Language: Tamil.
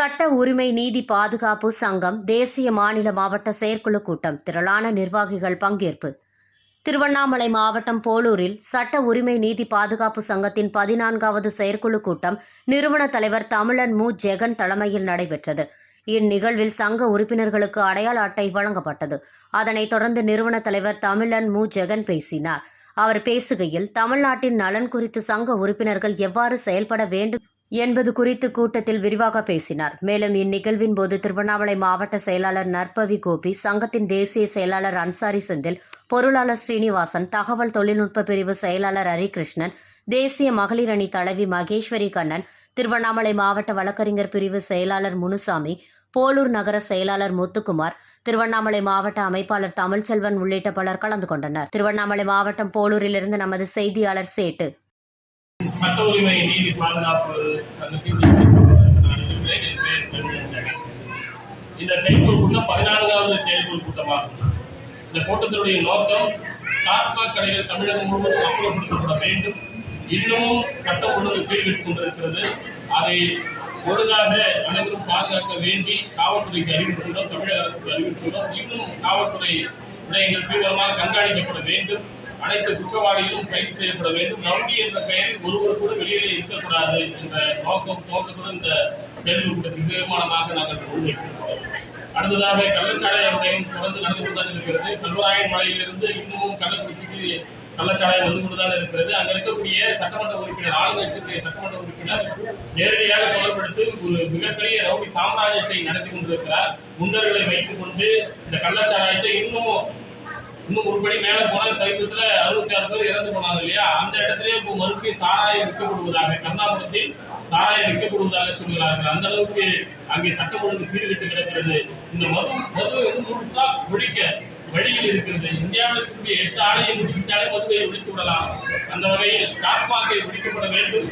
சட்ட உரிமை நீதி பாதுகாப்பு சங்கம் தேசிய மாநில மாவட்ட செயற்குழு கூட்டம் திரளான நிர்வாகிகள் பங்கேற்பு. திருவண்ணாமலை மாவட்டம் போலூரில் சட்ட உரிமை நீதி பாதுகாப்பு சங்கத்தின் பதினான்காவது செயற்குழு கூட்டம் நிறுவன தலைவர் தமிழன் மு. ஜெகன் தலைமையில் நடைபெற்றது. இந்நிகழ்வில் சங்க உறுப்பினர்களுக்கு அடையாள அட்டை வழங்கப்பட்டது. அதனைத் தொடர்ந்து நிறுவன தலைவர் தமிழன் மு. ஜெகன் பேசினார். அவர் பேசுகையில் தமிழ்நாட்டின் நலன் குறித்து சங்க உறுப்பினர்கள் எவ்வாறு செயல்பட வேண்டும் என்பது குறித்து கூட்டத்தில் விரிவாக பேசினார். மேலும் இந்நிகழ்வின் போது திருவண்ணாமலை மாவட்ட செயலாளர் நற்பவி கோபி சங்கத்தின் தேசிய செயலாளர் அன்சாரி செந்தில் பொருளாளர் ஸ்ரீனிவாசன் தகவல் தொழில்நுட்ப பிரிவு செயலாளர் ஹரிகிருஷ்ணன் தேசிய மகளிர் அணி தலைவி மகேஸ்வரி கண்ணன் திருவண்ணாமலை மாவட்ட வழக்கறிஞர் பிரிவு செயலாளர் முனுசாமி போலூர் நகர செயலாளர் முத்துக்குமார் திருவண்ணாமலை மாவட்ட அமைப்பாளர் தமிழ்ச்செல்வன் உள்ளிட்ட பலர் கலந்து கொண்டனர். திருவண்ணாமலை மாவட்டம் போலூரிலிருந்து நமது செய்தியாளர் சேட்டு. சட்ட உரிமை நீதி பாதுகாப்பு இந்த செயற்குழு கூட்டம் பதினான்காவது செயற்குழு கூட்டமாகும். இந்த கூட்டத்தினுடைய நோக்கம் டாஸ்மாக் கடைகள் தமிழகம் முழுவதும் அப்புறப்படுத்தப்பட வேண்டும். இன்னமும் சட்டம் ஒழுங்கு கீழ்விட்டுக் கொண்டிருக்கிறது அதை ஒழுங்காக அனைவரும் பாதுகாக்க வேண்டி காவல்துறைக்கு அறிவித்துள்ளோம் தமிழக அரசுக்கு அறிவித்துள்ளோம் இன்னும் காவல்துறை விடயங்கள் தீவிரமாக கண்காணிக்கப்பட வேண்டும். அனைத்து குற்றவாளிகளும் கைது செய்யப்பட வேண்டும். நம்பி என்ற பெயரில் ஒருவர் கூட வெளியிலே இருக்கக்கூடாது என்ற நோக்கம் நோக்கத்துடன் இந்த கேள்வி கூட்டத்தில் தீர்மானமாக நாங்கள் முன்வைக்கிறோம் அடுத்ததாக கள்ளச்சாலை அவர்களையும் தொடர்ந்து நடந்து கொண்டுதான் இருக்கிறது. கல்வராயன் மலையிலிருந்து இன்னமும் கள்ளக்குறிச்சிக்கு கள்ளச்சாலை வந்து கொண்டுதான் இருக்கிறது. அங்க இருக்கக்கூடிய சட்டமன்ற உறுப்பினர் ஆளுங்கட்சியுடைய சட்டமன்ற உறுப்பினர் நேரடியாக தொடர்படுத்தி ஒரு மிகப்பெரிய ரவுடி சாம்ராஜ்யத்தை நடத்தி கொண்டிருக்கிறார். குண்டர்களை வைத்துக் கொண்டு இந்த கள்ளச்சாராயத்தை இன்னமும் இன்னும் ஒரு படி மேல போனா சைக்கிளத்துல அறுபத்தி ஆறு பேர் இறந்து போனாங்க இல்லையா? அந்த இடத்திலே இப்போ மறுபடியும் சாராயம் விற்கப்படுவதாக கண்ணாபுரத்தில் சாராயம் விற்கப்படுவதாக சொல்கிறார்கள். அந்த அளவுக்கு அங்கே சட்டம் ஒழுங்கு சீர்கெட்டு கிடக்கிறது. இந்த மது மது வந்து முழுசா ஒழிக்க வழியில் இருக்கிறது. இந்தியாவில் இருக்கக்கூடிய எட்டு ஆலையை முடிவிட்டாலே மதுவை ஒழித்து விடலாம். அந்த வகையில் டாஸ்மாகை ஒழிக்கப்பட வேண்டும்.